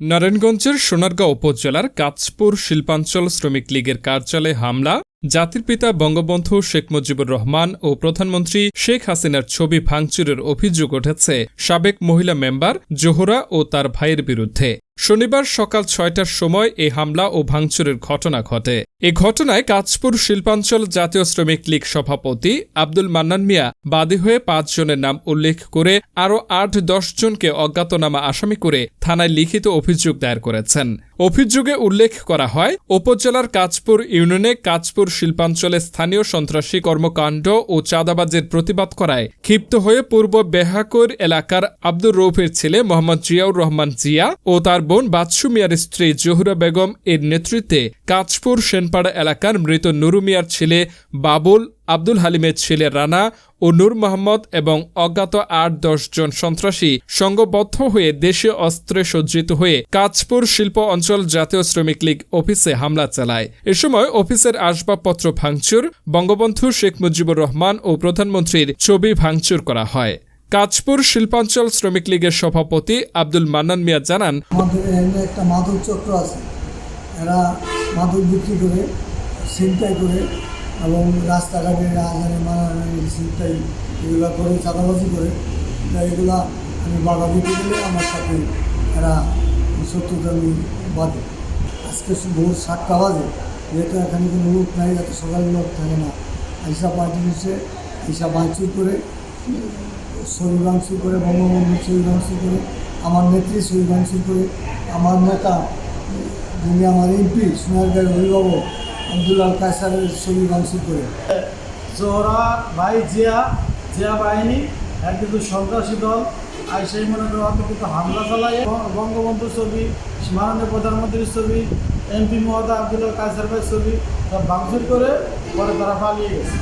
নারায়ণগঞ্জের সোনারগাঁও উপজেলার কাঁচপুর শিল্পাঞ্চল শ্রমিক লীগের কার্যালয়ে হামলা, জাতির পিতা বঙ্গবন্ধু শেখ মুজিবুর রহমান ও প্রধানমন্ত্রী শেখ হাসিনার ছবি ভাঙচুরের অভিযোগ উঠেছে সাবেক মহিলা মেম্বার জোহরা ও তার ভাইয়ের বিরুদ্ধে। শনিবার সকাল ছয়টার সময় এই হামলা ও ভাঙচুরের ঘটনা ঘটে। এ ঘটনায় কাঁচপুর শিল্পাঞ্চল জাতীয় শ্রমিক লীগ সভাপতি আব্দুল মান্নান মিয়া বাদী হয়ে পাঁচজনের নাম উল্লেখ করে আরও আট জনকে অজ্ঞাতনামা আসামি করে থানায় লিখিত অভিযোগ দায়ের করেছেন। অভিযোগে উল্লেখ করা হয়, উপজেলার কাঁচপুর ইউনিয়নে কাঁচপুর শিল্পাঞ্চলে স্থানীয় সন্ত্রাসী কর্মকাণ্ড ও চাঁদাবাজের প্রতিবাদ করায় ক্ষিপ্ত হয়ে পূর্ব বেহাকুর এলাকার আব্দুর রৌফের ছেলে মোহাম্মদ জিয়াউর রহমান জিয়া ও তার বোন বাদশু মিয়ার স্ত্রী জহুরা বেগম এর নেতৃত্বে কাঁচপুর সেনপাড়া এলাকার মৃত নুরু মিয়ার ছেলে বাবুল আব্দুল হালিমের ছেলে রানা ও নূর মোহাম্মদ এবং অজ্ঞাত আট দশ জন সন্ত্রাসী সংঘবদ্ধ হয়ে দেশীয় অস্ত্রে সজ্জিত হয়ে কাঁচপুর শিল্প অঞ্চল জাতীয় শ্রমিক লীগ অফিসে হামলা চালায়। এ সময় অফিসের আসবাবপত্র ভাঙচুর, বঙ্গবন্ধু শেখ মুজিবুর রহমান ও প্রধানমন্ত্রীর ছবি ভাঙচুর করা হয়। কাঁচপুর শিল্পাঞ্চল শ্রমিক লীগের সভাপতি আব্দুল মান্নান মিয়া জানান, আমাদের এখানে একটা মাদক চক্র আছে। এরা মাদক বিক্রি করে, ছিনতাই করে এবং রাস্তাঘাটে রাজধানী মারামারি ছিনতাই এগুলো করে, চাঁদাবাজি করে। এগুলা আমি বাধা দিতে গেলে আমার সাথে এরা শত্রুতা আমি বাঁধে। আজকে ভোর সাতটা বাজে, যেহেতু এখানে কোনো লোক নাই, এত সকালে লোক থাকে না। এইসব পার্টি নিচ্ছে এইসব ভাঙচুর করে ভাঙচুর করে, বঙ্গবন্ধু ভাঙচুর করে, আমার নেত্রী ভাঙচুর করে, আমার নেতা, যিনি আমার এমপি, সোনারগাঁয়ের অভিভাবক আব্দুল্লাহ কায়সারের ভাঙচুর করে। জোহরা, ভাই জিয়া জিয়া বাহিনী, এক কিন্তু সন্ত্রাসী দল। আর সেই মনে করো অত কিন্তু হামলা চালায়। বঙ্গবন্ধুর ছবি, মাননীয় প্রধানমন্ত্রীর ছবি, এমপি মহোদয় আব্দুল্লাহ কায়সার ভাইয়ের ছবি, সব ভাঙচুর করে পরে তারা পালিয়ে গেছে।